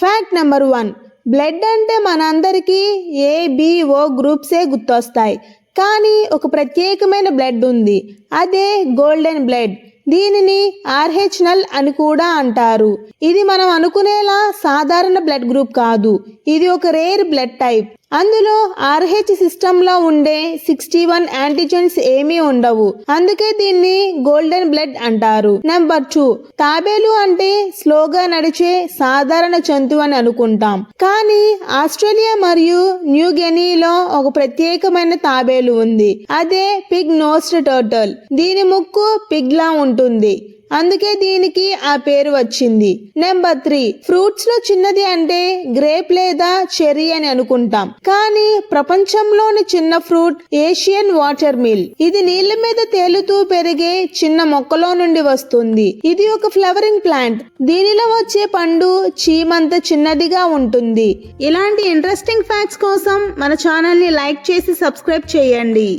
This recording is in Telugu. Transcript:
ఫ్యాక్ట్ నెంబర్ వన్ బ్లడ్ అంటే మనందరికీ ఏబిఓ గ్రూప్సే గుర్తొస్తాయి. కానీ ఒక ప్రత్యేకమైన బ్లడ్ ఉంది. అదే గోల్డెన్ బ్లడ్ దీనిని ఆర్హెచ్ నల్ అని కూడా అంటారు. ఇది మనం అనుకునేలా సాధారణ బ్లడ్ గ్రూప్ కాదు. ఇది ఒక రేర్ బ్లడ్ టైప్ అందులో ఆర్హెచ్ సిస్టంలో ఉండే సిక్స్టీ వన్ యాంటీజెన్స్ ఏమీ ఉండవు. అందుకే దీన్ని గోల్డెన్ బ్లడ్ అంటారు. నెంబర్ టూ తాబేలు అంటే స్లోగా నడిచే సాధారణ జంతువు అని అనుకుంటాం. కానీ ఆస్ట్రేలియా మరియు న్యూ గెనీలో ఒక ప్రత్యేకమైన తాబేలు ఉంది. అదే పిగ్ నోస్ట్ టర్టల్ దీని ముక్కు పిగ్ లా ఉంటుంది. అందుకే దీనికి ఆ పేరు వచ్చింది. నెంబర్ త్రీ ఫ్రూట్స్లో చిన్నది అంటే గ్రేప్ లేదా చెర్రీ అని అనుకుంటాం. కానీ ప్రపంచంలోని చిన్న ఫ్రూట్ ఏషియన్ వాటర్ మిల్ ఇది నీళ్ళ మీద తేలుతూ పెరిగే చిన్న మొక్కలో నుండి వస్తుంది. ఇది ఒక ఫ్లవరింగ్ ప్లాంట్ దీనిలో వచ్చే పండు చీమంత చిన్నదిగా ఉంటుంది. ఇలాంటి ఇంట్రెస్టింగ్ ఫ్యాక్ట్స్ కోసం మన ఛానల్ని లైక్ చేసి సబ్స్క్రైబ్ చేయండి.